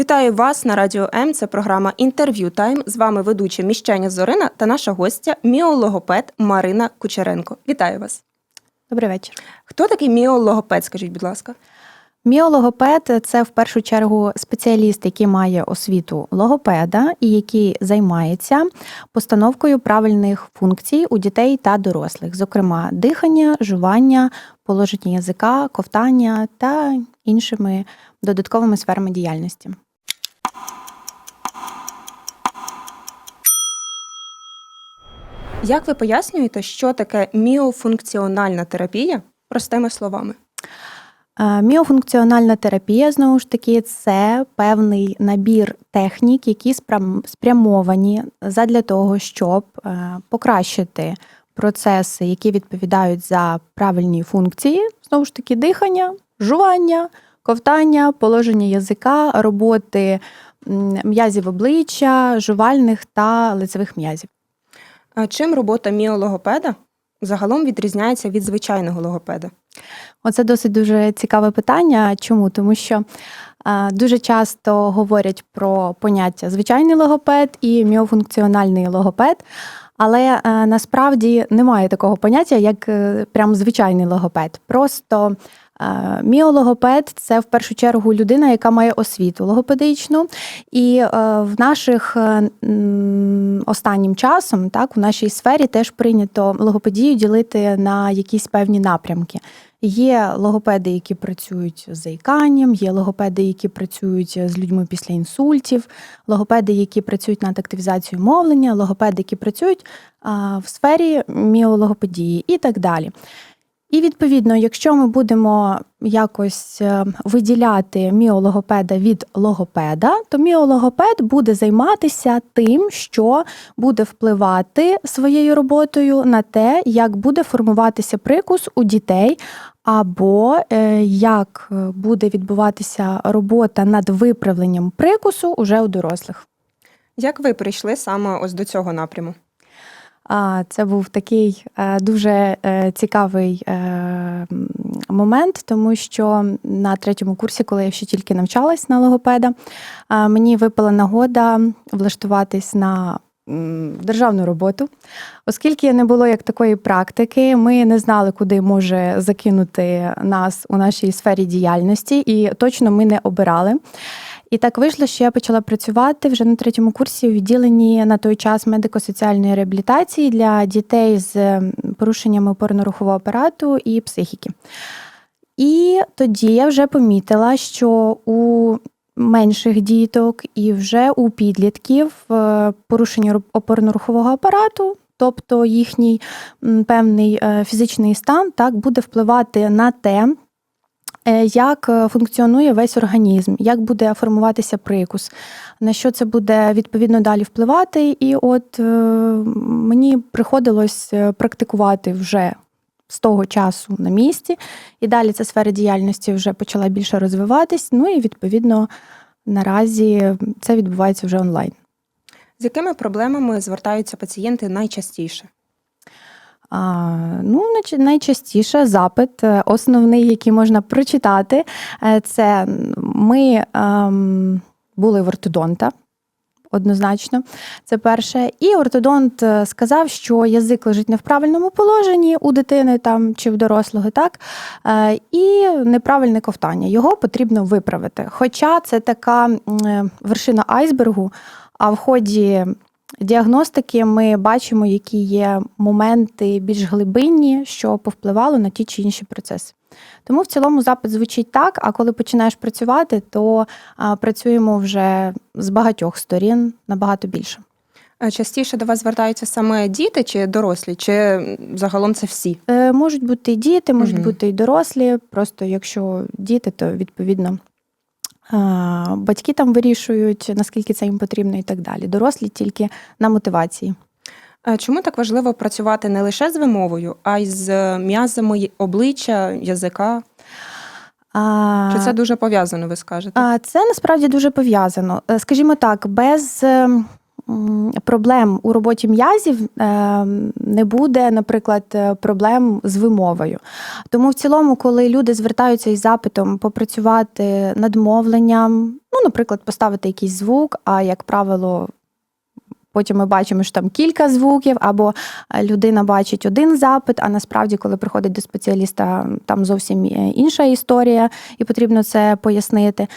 Вітаю вас на радіо М. Це програма Інтерв'ю Тайм. З вами ведуча Міщаня Зорина та наша гостя міологопед Марина Кучеренко. Вітаю вас. Добрий вечір. Хто такий міологопед? Скажіть, будь ласка. Міологопед це в першу чергу спеціаліст, який має освіту логопеда і який займається постановкою правильних функцій у дітей та дорослих, зокрема дихання, жування, положення язика, ковтання та іншими додатковими сферами діяльності. Як ви пояснюєте, що таке міофункціональна терапія простими словами? Е, Міофункціональна терапія знову ж таки це певний набір технік, які спрямовані задля того, щоб е, покращити процеси, які відповідають за правильні функції, знову ж таки, дихання, жування, ковтання, положення язика, роботи м'язів обличчя, жувальних та лицевих м'язів. А Чим робота міологопеда загалом відрізняється від звичайного логопеда? Оце досить дуже цікаве питання. Чому? Тому що дуже часто говорять про поняття звичайний логопед і міофункціональний логопед. Але насправді немає такого поняття, як е, прям звичайний логопед. Просто е, міологопед це в першу чергу людина, яка має освіту логопедичну. І е, в наших е, останнім часом, так, у нашій сфері теж прийнято логопедію ділити на якісь певні напрямки. Є логопеди, які працюють з заїканням, є логопеди, які працюють з людьми після інсультів, логопеди, які працюють над активізацією мовлення, логопеди, які працюють в сфері міологопедії і так далі. І відповідно, якщо ми будемо якось е, виділяти міологопеда від логопеда, то міологопед буде займатися тим, що буде впливати своєю роботою на те, як буде формуватися прикус у дітей, або е, як е, буде відбуватися робота над виправленням прикусу уже у дорослих. Як ви прийшли саме ось до цього напряму? А, Це був такий е, дуже е, цікавий е, момент, тому що на третьому курсі, коли я ще тільки навчалась на логопеда, мені випала нагода влаштуватись на державну роботу. Оскільки не було як такої практики, ми не знали, куди може закинути нас у нашій сфері діяльності, і точно ми не обирали. І так вийшло, що я почала працювати вже на третьому курсі у відділенні на той час медико-соціальної реабілітації для дітей з порушеннями опорно-рухового апарату і психіки. І тоді я вже помітила, що у менших діток і вже у підлітків е, порушення опорно-рухового апарату, тобто їхній певний е, фізичний стан, так буде впливати на те, як е, функціонує весь організм, як буде формуватися прикус, на що це буде відповідно далі впливати. І от е, мені приходилось е, практикувати вже з того часу на місці, і далі ця сфера діяльності вже почала більше розвиватись. Ну і відповідно наразі це відбувається вже онлайн. З якими проблемами звертаються пацієнти найчастіше? Ну, найчастіше запит, е, основний, який можна прочитати, е, це ми ем, були в ортодонта. Однозначно, це перше. І ортодонт е, сказав, що язик лежить не в правильному положенні у дитини там чи в дорослого, так і неправильне ковтання. Його потрібно виправити. Хоча це така вершина айсбергу, а в ході діагностики ми бачимо, які є моменти більш глибинні, що повпливало на ті чи інші процеси. Тому в цілому запит звучить так. А коли починаєш працювати, то а, працюємо вже з багатьох сторін набагато більше. Частіше до вас звертаються саме діти чи дорослі, чи загалом це всі? Е, можуть бути і діти, можуть Мгм. бути і дорослі. Просто якщо діти, то відповідно. Батьки там вирішують, наскільки це їм потрібно, і так далі. Дорослі тільки на мотивації. Чому так важливо працювати не лише з вимовою, а й з м'язами обличчя, язика? А, Чи це дуже пов'язано, ви скажете? А, Це насправді дуже пов'язано. Е, Скажімо так, без ем, проблем у роботі м'язів е, не буде, наприклад, е, проблем з вимовою. Тому в цілому, коли люди звертаються із запитом попрацювати над мовленням, ну, наприклад, поставити якийсь звук, а як правило. Потім ми бачимо, що там кілька звуків, або е, людина бачить один запит, а насправді, коли приходить до спеціаліста, там зовсім інша історія, і потрібно це пояснити.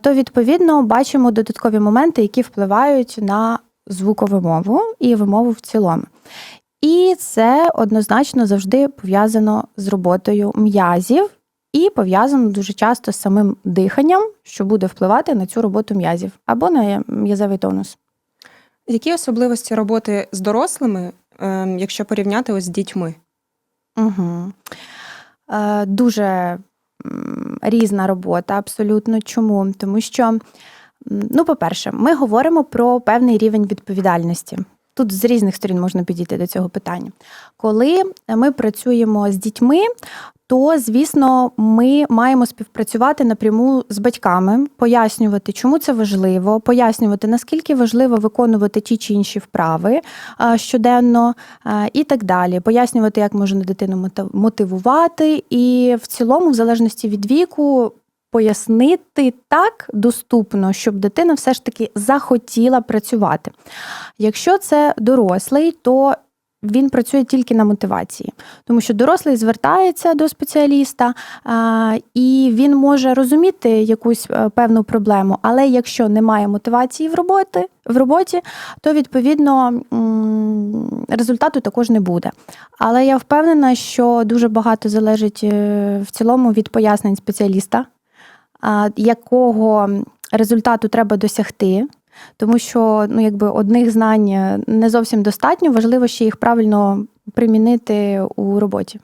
То відповідно бачимо додаткові моменти, які впливають на звукову мову і вимову в цілому. І це однозначно завжди пов'язано з роботою м'язів. І пов'язано дуже часто з самим диханням, що буде впливати на цю роботу м'язів або на м'язевий тонус. Які особливості роботи з дорослими, ем, якщо порівняти ось з дітьми? Угу. Дуже різна робота, абсолютно. Чому? Тому що, ну, по-перше, ми говоримо про певний рівень відповідальності. Тут з різних сторін можна підійти до цього питання. Коли ми працюємо з дітьми, то звісно ми маємо співпрацювати напряму з батьками, пояснювати, чому це важливо, пояснювати, наскільки важливо виконувати ті чи інші вправи щоденно і так далі. Пояснювати, як можна дитину мотив- мотивувати, і в цілому, в залежності від віку. Пояснити так доступно, щоб дитина все ж таки захотіла працювати. Якщо це дорослий, то він працює тільки на мотивації, тому що дорослий звертається до спеціаліста, і він може розуміти якусь е, певну проблему, але якщо немає мотивації в роботи, в роботі, то відповідно результату також не буде. Але я впевнена, що дуже багато залежить е, в цілому від пояснень спеціаліста, якого результату треба досягти. Тому що ну, якби одних знань не зовсім достатньо, важливо ще їх правильно примінити у роботі.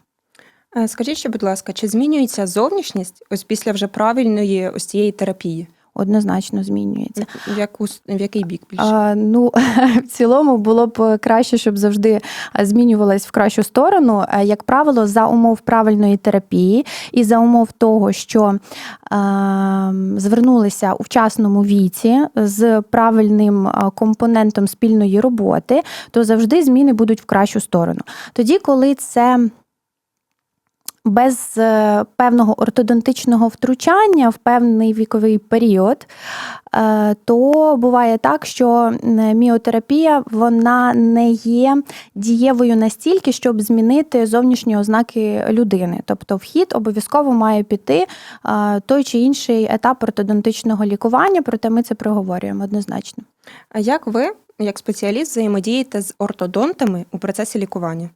Е, Скажіть ще, будь ласка, чи змінюється зовнішність ось після вже правильної ось цієї терапії? Однозначно змінюється. В, яку, в який бік більше? А, ну, в цілому було б краще, щоб завжди змінювалась в кращу сторону. Е, Як правило, за умов правильної терапії і за умов того, що е, звернулися у вчасному віці з правильним е, компонентом спільної роботи, то завжди зміни будуть в кращу сторону. Тоді, коли це без е, певного ортодонтичного втручання в певний віковий період, е, то буває так, що міотерапія вона не є дієвою настільки, щоб змінити зовнішні ознаки людини. Тобто, вхід обов'язково має піти е, той чи інший етап ортодонтичного лікування, проте ми це проговорюємо однозначно. А як ви, як спеціаліст, взаємодієте з ортодонтами у процесі лікування?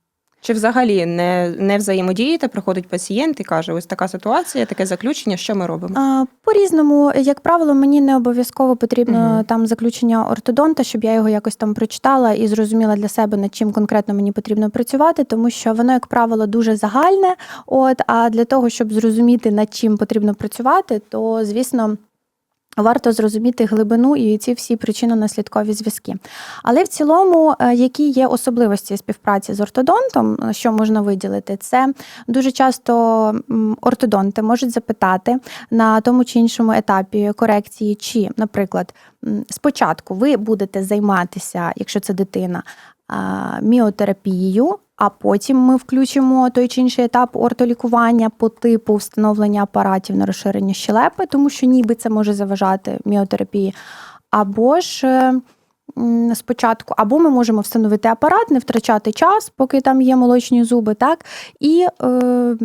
Чи взагалі не, не взаємодієте, приходить пацієнт і каже, ось така ситуація, таке заключення, що ми робимо? По-різному, як правило, мені не обов'язково потрібно Мгм. там заключення ортодонта, щоб я його якось там прочитала і зрозуміла для себе, над чим конкретно мені потрібно працювати, тому що воно, як правило, дуже загальне. От, а для того, щоб зрозуміти, над чим потрібно працювати, то звісно. Варто зрозуміти глибину і ці всі причинно-наслідкові зв'язки. Але в цілому, е, які є особливості співпраці з ортодонтом, е, що можна виділити, це дуже часто ортодонти можуть запитати на тому чи іншому етапі корекції, чи, наприклад, спочатку ви будете займатися, якщо це дитина, міотерапією. А потім ми включимо той чи інший етап ортолікування по типу встановлення апаратів на розширення щелепи, тому що ніби це може заважати міотерапії. Або ж е, спочатку, або ми можемо встановити апарат, не втрачати час, поки там є молочні зуби, так і е,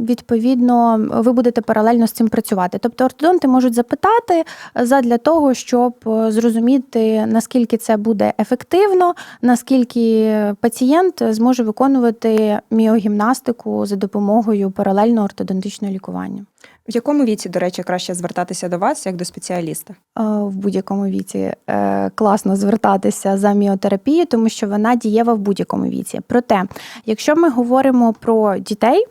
відповідно ви будете паралельно з цим працювати. Тобто ортодонти можуть запитати задля того, щоб е, зрозуміти, наскільки це буде ефективно, наскільки пацієнт зможе виконувати міогімнастику за допомогою паралельно ортодонтичного лікування. В якому віці, до речі, краще звертатися до вас як до спеціаліста? Е, В будь-якому віці е, класно звертатися за міотерапією, тому що вона дієва в будь-якому віці. Проте, якщо ми говоримо про дітей,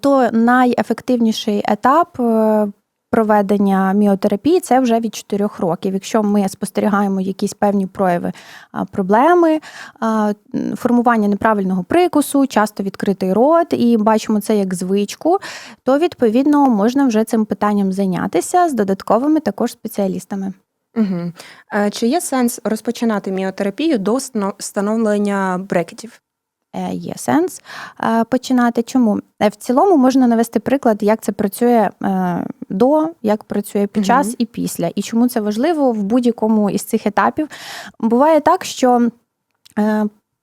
то найефективніший етап е, проведення міотерапії це вже від 4 років. Якщо ми спостерігаємо якісь певні прояви проблеми, формування неправильного прикусу, часто відкритий рот, і бачимо це як звичку, то відповідно можна вже цим питанням зайнятися з додатковими також спеціалістами. Угу. Чи є сенс розпочинати міотерапію до встановлення брекетів? Е, Є сенс е, починати. Чому? Е, В цілому можна навести приклад, як це працює до, як працює під час угу. і після, і чому це важливо в будь-якому із цих етапів. Буває так, що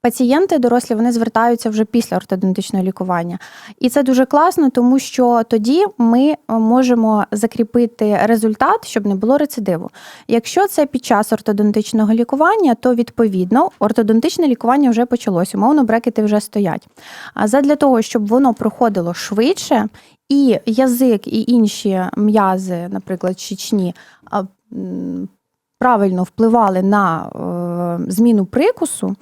пацієнти дорослі вони звертаються вже після ортодонтичного лікування. І це дуже класно, тому що тоді ми е, можемо закріпити результат, щоб не було рецидиву. Якщо це під час ортодонтичного лікування, то відповідно ортодонтичне лікування вже почалось, умовно, брекети вже стоять. А задля того, щоб воно проходило швидше, і язик, і інші м'язи, наприклад, щічні, правильно впливали на е, зміну прикусу.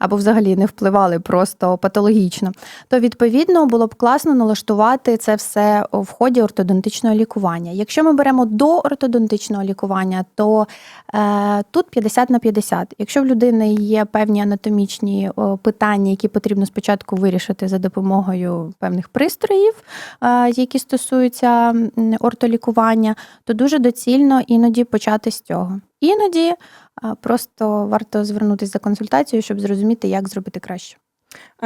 Або взагалі не впливали просто патологічно, то відповідно було б класно налаштувати це все в ході ортодонтичного лікування. Якщо ми беремо до ортодонтичного лікування, то е, тут 50 на 50. Якщо в людини є певні анатомічні питання, які потрібно спочатку вирішити за допомогою певних пристроїв, е, які стосуються ортолікування, то дуже доцільно іноді почати з цього. Іноді просто варто звернутися за консультацією, щоб зрозуміти, як зробити краще.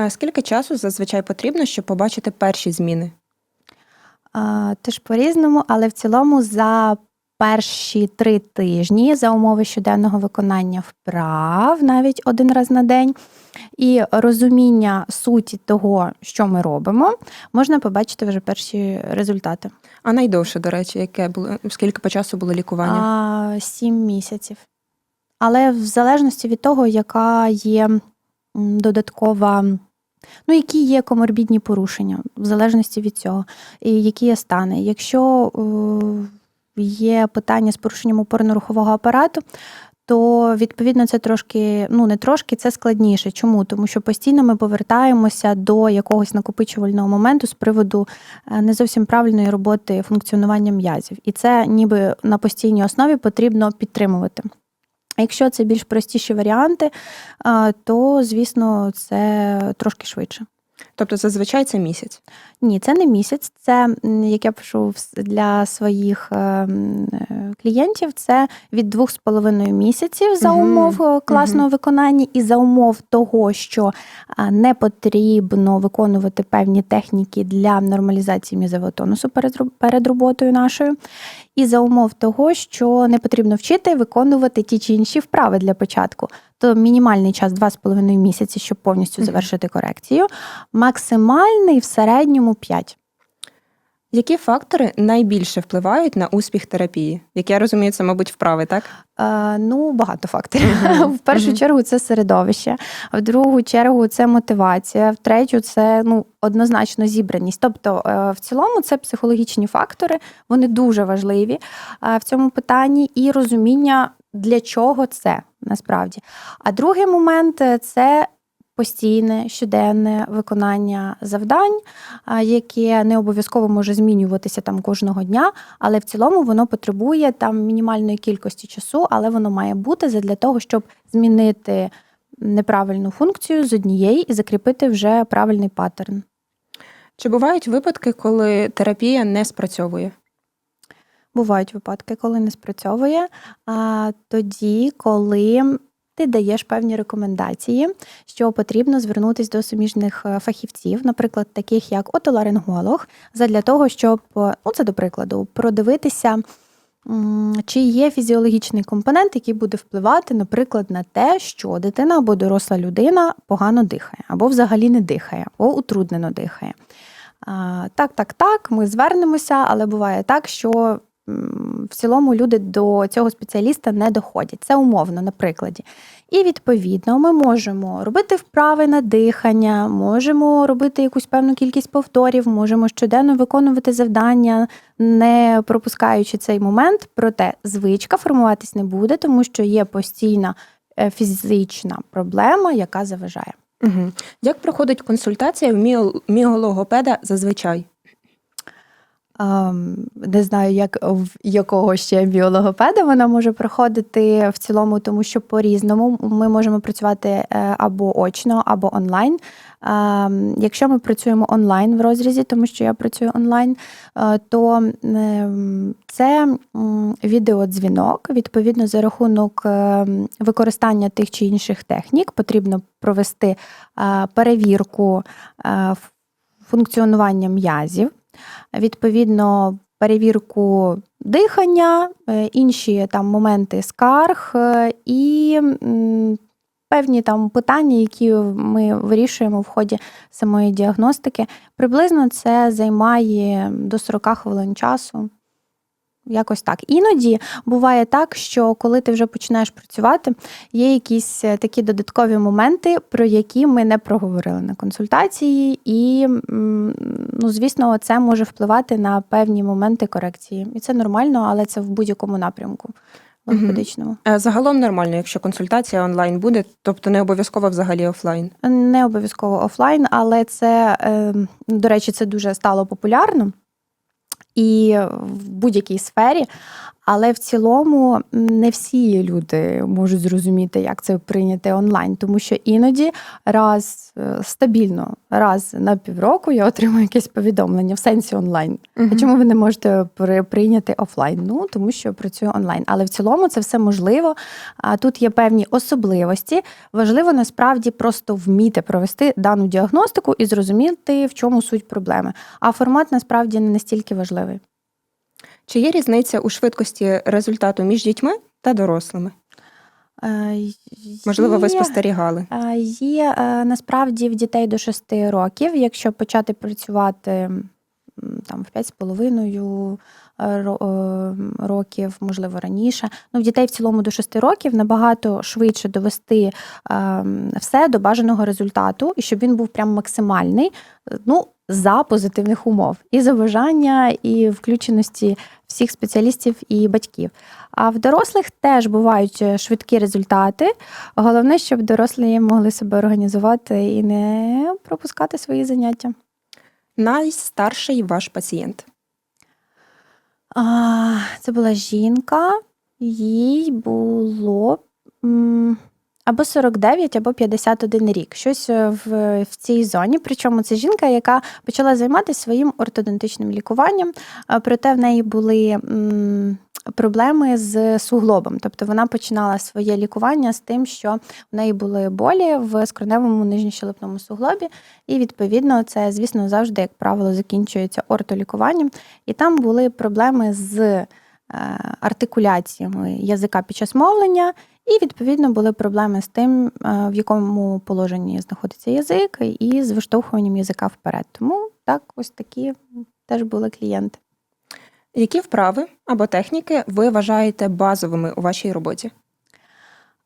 Скільки часу зазвичай потрібно, щоб побачити перші зміни? Теж по-різному, але в цілому за перші три тижні за умови щоденного виконання вправ, навіть один раз на день, і розуміння суті того, що ми робимо, можна побачити вже перші результати. А найдовше, до речі, яке було скільки по часу було лікування? А, Сім місяців. Але в залежності від того, яка є додаткова, ну, які є коморбідні порушення, в залежності від цього, і які є стани. Якщо е, є питання з порушенням опорно-рухового апарату, то відповідно це трошки, ну не трошки, це складніше. Чому? Тому що постійно ми повертаємося до якогось накопичувального моменту з приводу е, не зовсім правильної роботи функціонування м'язів. І це ніби на постійній основі потрібно підтримувати. Якщо це більш простіші варіанти, е, то звісно це трошки швидше. Тобто зазвичай це місяць. Ні, це не місяць. Це як я пишу для своїх е, м, е, клієнтів. Це від двох з половиною місяців за умов е, класного виконання і за умов того, що не потрібно виконувати певні техніки для нормалізації м'язового тонусу перед роботою нашою. І за умов того, що не потрібно вчити виконувати ті чи інші вправи для початку. То мінімальний час 2,5 місяці, щоб повністю завершити корекцію. Максимальний в середньому 5. Які фактори найбільше впливають на успіх терапії? Як я розумію, це, мабуть, вправи, так? Е, ну, багато факторів. Мгм. В першу Мгм. чергу це середовище, в другу чергу це мотивація, в третю це ну, однозначно зібраність. Тобто, е, в цілому, це психологічні фактори, вони дуже важливі е, в цьому питанні, і розуміння, для чого це насправді. А другий момент е, це. Постійне щоденне виконання завдань, яке не обов'язково може змінюватися там кожного дня, але в цілому воно потребує там мінімальної кількості часу, але воно має бути задля того, щоб змінити неправильну функцію з однієї і закріпити вже правильний паттерн. Чи бувають випадки, коли терапія не спрацьовує? Бувають випадки, коли не спрацьовує, а тоді, коли ти даєш певні рекомендації, що потрібно звернутися до суміжних е, фахівців, наприклад, таких як отоларинголог, задля того, щоб, е, ну це до прикладу, продивитися, чи є фізіологічний компонент, який буде впливати, наприклад, на те, що дитина або доросла людина погано дихає, або взагалі не дихає, або утруднено дихає. Так, так, так, ми звернемося, але буває так, що в цілому люди до цього спеціаліста не доходять. Це умовно на прикладі. І відповідно ми можемо робити вправи на дихання, можемо робити якусь певну кількість повторів, можемо щоденно виконувати завдання, не пропускаючи цей момент. Проте звичка формуватись не буде, тому що є постійна е, фізична проблема, яка заважає. Угу. Як проходить консультація в міо- міологопеда зазвичай? Не знаю, як в якого ще біологопеда вона може проходити в цілому, тому що по-різному ми можемо працювати е, або очно, або онлайн. Якщо ми працюємо онлайн в розрізі, тому що я працюю онлайн, е, то це відеодзвінок. Відповідно, за рахунок ем, використання тих чи інших технік потрібно провести е, перевірку е, функціонування м'язів відповідно перевірку дихання, е, інші там моменти скарг е, і певні там питання, які ми вирішуємо в ході самої діагностики. Приблизно це займає до 40 хвилин часу. Якось так. Іноді буває так, що коли ти вже починаєш працювати, є якісь е, такі додаткові моменти, про які ми не проговорили на консультації, і, ну, звісно, це може впливати на певні моменти корекції. І це нормально, але це в будь-якому напрямку логопедичному. Е, Загалом нормально, якщо консультація онлайн буде, тобто не обов'язково взагалі офлайн. Не обов'язково офлайн, але це, е, до речі, це дуже стало популярно і в будь-якій сфері. Але в цілому не всі люди можуть зрозуміти, як це прийняти онлайн, тому що іноді раз е, стабільно, раз на півроку я отримую якесь повідомлення в сенсі онлайн. А чому ви не можете при- прийняти офлайн? Ну тому що працюю онлайн. Але в цілому це все можливо. А тут є певні особливості. Важливо насправді просто вміти провести дану діагностику і зрозуміти, в чому суть проблеми. А формат насправді не настільки важливий. Чи є різниця у швидкості результату між дітьми та дорослими? Е, Можливо, ви спостерігали. Е, Є е, насправді в дітей до 6 років, якщо почати працювати там в 5,5 е, ро- е, років, можливо, раніше. Ну, в дітей в цілому до 6 років набагато швидше довести е, все до бажаного результату, і щоб він був прям максимальний. Ну, за позитивних умов і за бажання, і включеності всіх спеціалістів і батьків. А в дорослих теж бувають е, швидкі результати. Головне, щоб дорослі могли себе організувати і не пропускати свої заняття. Найстарший ваш пацієнт. А, це була жінка, їй було або 49, або 51 рік. Щось е, в, в цій зоні. Причому це жінка, яка почала займатися своїм ортодонтичним лікуванням, проте в неї були. м, Проблеми з суглобом, тобто вона починала своє лікування з тим, що в неї були болі в скроневому нижньощелепному суглобі, і відповідно це, звісно, завжди, як правило, закінчується ортолікуванням. І там були проблеми з е, артикуляціями язика під час мовлення, і відповідно були проблеми з тим, е, в якому положенні знаходиться язик, і з виштовхуванням язика вперед. Тому так, ось такі теж були клієнти. Які вправи або техніки ви вважаєте базовими у вашій роботі?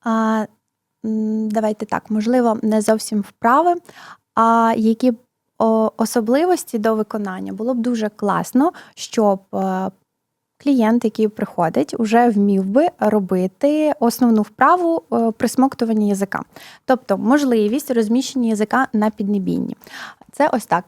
А, давайте так, можливо, не зовсім вправи, а які особливості до виконання було б дуже класно, щоб е, клієнт, який приходить, вже вмів би робити основну вправу е, присмоктування язика. Тобто можливість розміщення язика на піднебінні. Це ось так.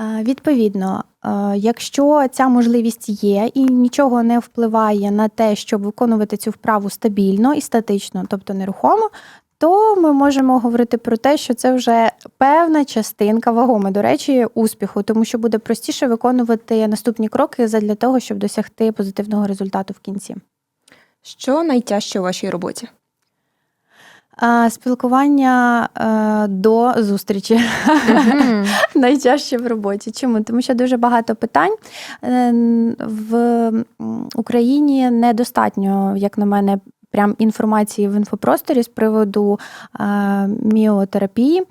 Е, Відповідно, е, якщо ця можливість є і нічого не впливає на те, щоб виконувати цю вправу стабільно і статично, тобто нерухомо, то ми можемо говорити про те, що це вже певна частинка вагома, до речі, успіху, тому що буде простіше виконувати наступні кроки для того, щоб досягти позитивного результату в кінці. Що найтяжче у вашій роботі? Спілкування е, до зустрічі найчаще в роботі. Чому? Тому що дуже багато питань Е, в Україні недостатньо, як на мене, прям інформації в інфопросторі з приводу е, міотерапії,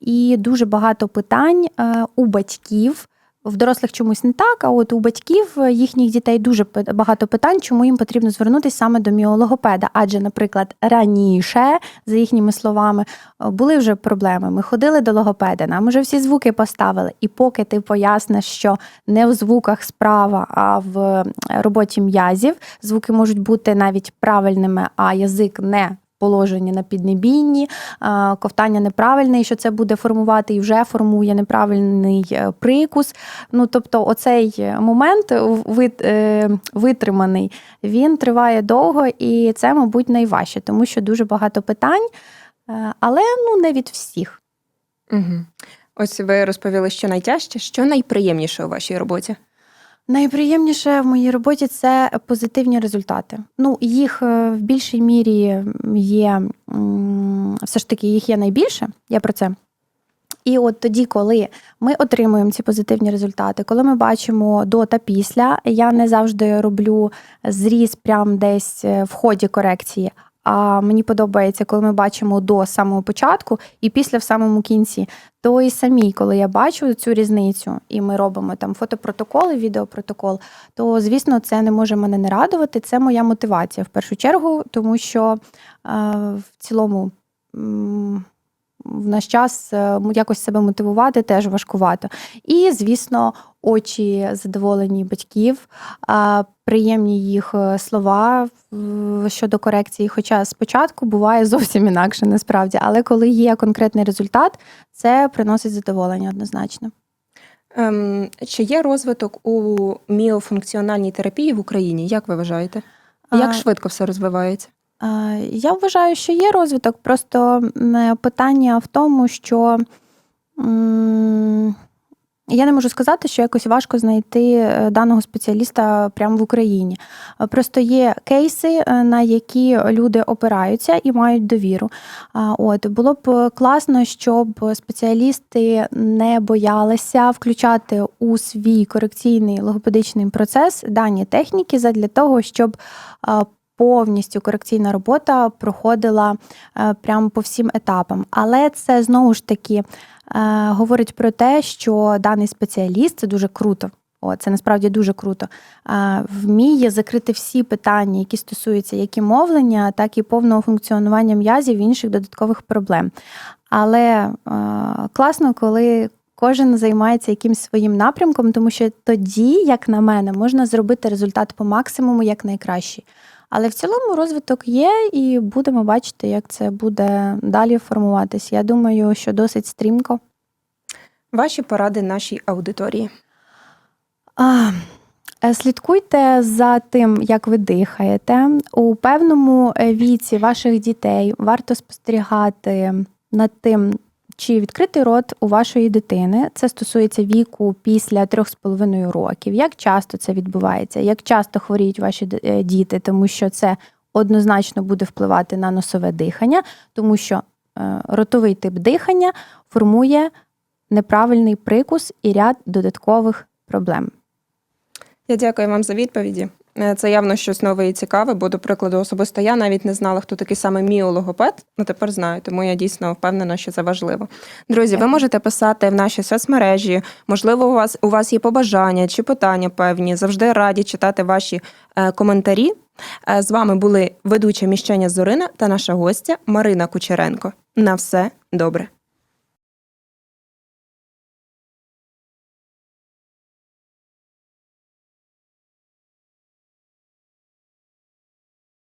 і дуже багато питань е, у батьків. В дорослих чомусь не так, а от у батьків е, їхніх дітей дуже багато питань, чому їм потрібно звернутися саме до міологопеда. Адже, наприклад, раніше, за їхніми словами, е, були вже проблеми. Ми ходили до логопеда, нам вже всі звуки поставили. І поки ти поясниш, що не в звуках справа, а в е, роботі м'язів звуки можуть бути навіть правильними, а язик не положені на піднебінні, ковтання неправильне, і що це буде формувати і вже формує неправильний е, прикус. Ну, тобто, оцей момент е, витриманий, він триває довго, і це, мабуть, найважче, тому що дуже багато питань, е, але ну не від всіх. Угу. Ось ви розповіли, що найтяжче, що найприємніше у вашій роботі. Найприємніше в моїй роботі це позитивні результати. Ну, їх е, в більшій мірі є все ж таки їх є найбільше. Я про це. І от тоді, коли ми отримуємо ці позитивні результати, коли ми бачимо до та після, я не завжди роблю зріз прямо десь е, в ході корекції. А мені подобається, коли ми бачимо до самого початку і після в самому кінці. То і самій, коли я бачу цю різницю, і ми робимо там фотопротоколи, відеопротокол, то звісно, це не може мене не радувати. Це моя мотивація в першу чергу, тому що е, в цілому. В наш час е, якось себе мотивувати теж важкувато. І, звісно, очі задоволені батьків, приємні їх е, слова щодо корекції. Хоча спочатку буває зовсім інакше, насправді. Але коли є конкретний результат, це приносить задоволення однозначно. Ем, чи є розвиток у міофункціональній терапії в Україні? Як ви вважаєте? Як швидко все розвивається? Е, Я вважаю, що є розвиток. Просто питання в тому, що я не можу сказати, що якось важко знайти е, даного спеціаліста прямо в Україні. Е, Просто є кейси, е, на які люди опираються і мають довіру. От було б е, класно, щоб спеціалісти не боялися включати у свій корекційний логопедичний процес дані техніки задля того, щоб повністю корекційна робота проходила е, прямо по всім етапам. Але це знову ж таки е, говорить про те, що даний спеціаліст це дуже круто. О, це насправді дуже круто. е, Вміє закрити всі питання, які стосуються як і мовлення, так і повного функціонування м'язів і інших додаткових проблем. Але класно, коли кожен займається якимсь своїм напрямком, тому що тоді, як на мене, можна зробити результат по максимуму як найкращий. Але в цілому розвиток є, і будемо бачити, як це буде далі формуватись. Я думаю, що досить стрімко. Ваші поради нашій аудиторії. А, е, Слідкуйте за тим, як ви дихаєте. У певному е, віці ваших дітей варто спостерігати над тим, чи відкритий рот у вашої дитини. Це стосується віку після 3,5 років. Як часто це відбувається? Як часто хворіють ваші е, діти, тому що це однозначно буде впливати на носове дихання, тому що е, ротовий тип дихання формує неправильний прикус і ряд додаткових проблем. Я дякую вам за відповіді. Е, Це явно щось нове і цікаве, бо, до прикладу, особисто я навіть не знала, хто такий саме міологопед. Ну тепер знаю, тому я дійсно впевнена, що це важливо. Друзі, ви можете писати в наші соцмережі. Можливо, у вас у вас є побажання чи питання певні. Завжди раді читати ваші е, коментарі. Е, з вами були ведуча міщення Зорина та наша гостя Марина Кучеренко. На все добре.